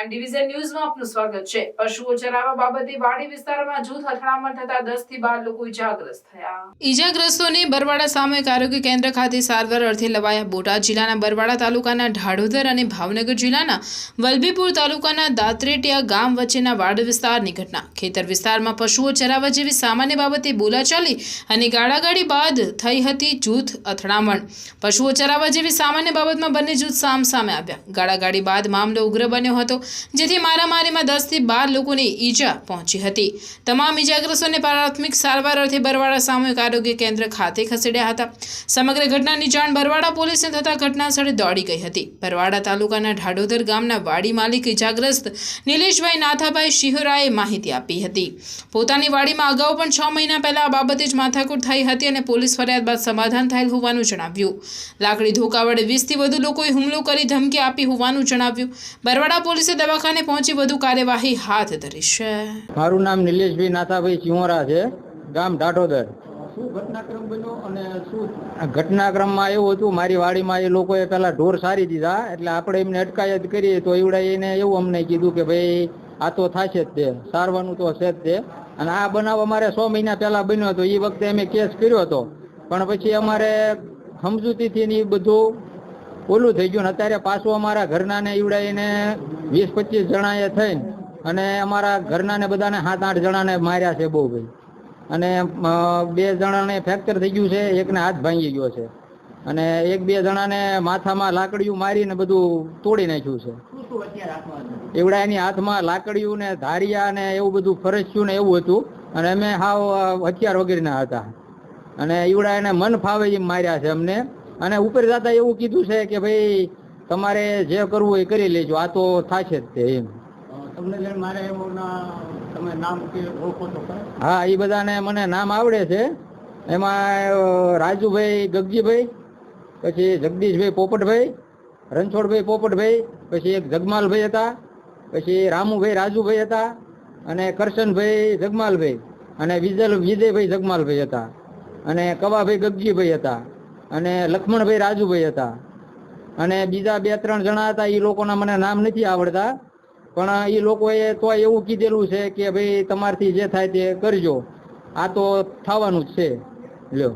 Prime division ન્યૂઝમાં આપનું સ્વાગત છે. પશુઓ ચરાવવા બાબતે વાડી વિસ્તારમાં જૂથ અથડામણ થતા દસથી બાર લોકો ઇજાગ્રસ્ત થયા. ઇજાગ્રસ્તોને બરવાડા સામૂહિક આરોગ્ય કેન્દ્ર ખાતે સારવાર અર્થે લવાયા બોટાદ જિલ્લાના બરવાડા તાલુકાના ઢાઢોદર અને ભાવનગર જિલ્લાના વલભીપુર તાલુકાના દાત્રેટિયા ગામ વચ્ચેના વાડ વિસ્તારની ઘટના. ખેતર વિસ્તારમાં પશુઓ ચરાવવા જેવી સામાન્ય બાબતે બોલાચાલી અને ગાળાગાડી બાદ થઈ હતી જૂથ અથડામણ. પશુઓ ચરાવવા જેવી સામાન્ય બાબતમાં બંને જૂથ સામ સામે આવ્યા. ગાળાગાડી બાદ મામલો ઉગ્ર બન્યો હતો. જેથી મારામારીમાં દસથી બાર લોકોને ઈજા પહોંચી હતી. તમામ ઈજાગ્રસ્તોને પ્રાથમિક સારવાર અર્થે બરવાડા સામૂહિક આરોગ્ય કેન્દ્ર ખાતે ખસેડ્યા હતા. સમગ્ર ઘટનાની જાણ બરવાડા પોલીસને થતાં ઘટના સ્થળે દોડી ગઈ હતી. બરવાડા તાલુકાના ઢાડોદર ગામના વાડી માલિક ઈજાગ્રસ્ત નિલેશભાઈ નાથાભાઈ શિહોરાએ માહિતી આપી હતી. પોતાની વાડીમાં અગાઉ પણ છ મહિના પહેલા આ બાબતે જ માથાકૂટ થઈ હતી અને પોલીસ ફરિયાદ બાદ સમાધાન થયેલ હોવાનું જણાવ્યું. લાકડી ધોકા વડે વીસથી વધુ લોકોએ હુમલો કરી ધમકી આપી હોવાનું જણાવ્યું. બરવાડા પોલીસે દવાખાને પહોંચી વધુ કાર્યવાહી હાથ ધરી છે. મારું નામ નિલેશભાઈ નાથાભાઈ ચિહોરા છે ગામ ઢાઢોદર. ઘટનાક્રમ બન્યો અને શું? ઘટનાક્રમમાં એવું હતું મારી વાડીમાં એ લોકોએ પેલા ઢોર સારી દીધા એટલે આપણે એમને અટકાયત કરીએ તો એવડા એને એવું અમને કીધું કે ભાઈ આ તો થશે જ તે સારવાનું તો છે જ તે. અને આ બનાવ અમારે સો મહિના પહેલા બન્યો હતો એ વખતે અમે કેસ કર્યો હતો. પણ પછી અમારે સમજૂતીથી ને એ બધું ઓલું થઈ ગયું અત્યારે પાછું અમારા ઘરના ને ઈવડાઈને વીસ પચીસ જણાએ થઈને અને અમારા ઘરના ને બધાને સાત આઠ જણાને માર્યા છે બહુ ભાઈ. અને બે જણાને ફ્રેક્ચર થઈ ગયું છે, એકને હાથ ભાંગી ગયો છે. અને એક બે જણાને માથામાં લાકડીયું મારીને બધું તોડી નાખ્યું છે. એવડા એની હાથમાં લાકડીયું ને ધારિયા ને એવું બધું ફરસ્યું ને એવું હતું. અને અમે હાવ હથિયાર વગેરેના હતા. અને ઈવડા એને મન ફાવે એમ માર્યા છે અમને. અને ઉપર દાદા એવું કીધું છે કે ભાઈ તમારે જે કરવું એ કરી લેજો. આ તો થશે જ તે એમ. તમને મારે એવું તમે નામ ઓળખો છો હા એ બધાને મને નામ આવડે છે. એમાં રાજુભાઈ ગગજીભાઈ પછી જગદીશભાઈ પોપટભાઈ રણછોડભાઈ પોપટભાઈ પછી એક જગમાલભાઈ હતા પછી રામુભાઈ રાજુભાઈ હતા અને કરશનભાઈ જગમાલભાઈ અને વિજલ વિજયભાઈ જગમાલભાઈ હતા અને કવાભાઈ ગગજીભાઈ હતા. અને લક્ષ્મણભાઈ રાજુભાઈ હતા. અને બીજા બે ત્રણ જણા હતા એ લોકોના મને નામ નથી આવડતા, પણ એ લોકોએ તો એવું કીધેલું છે કે ભાઈ તમારથી જે થાય તે કરજો. આ તો થવાનું જ છે. લ્યો.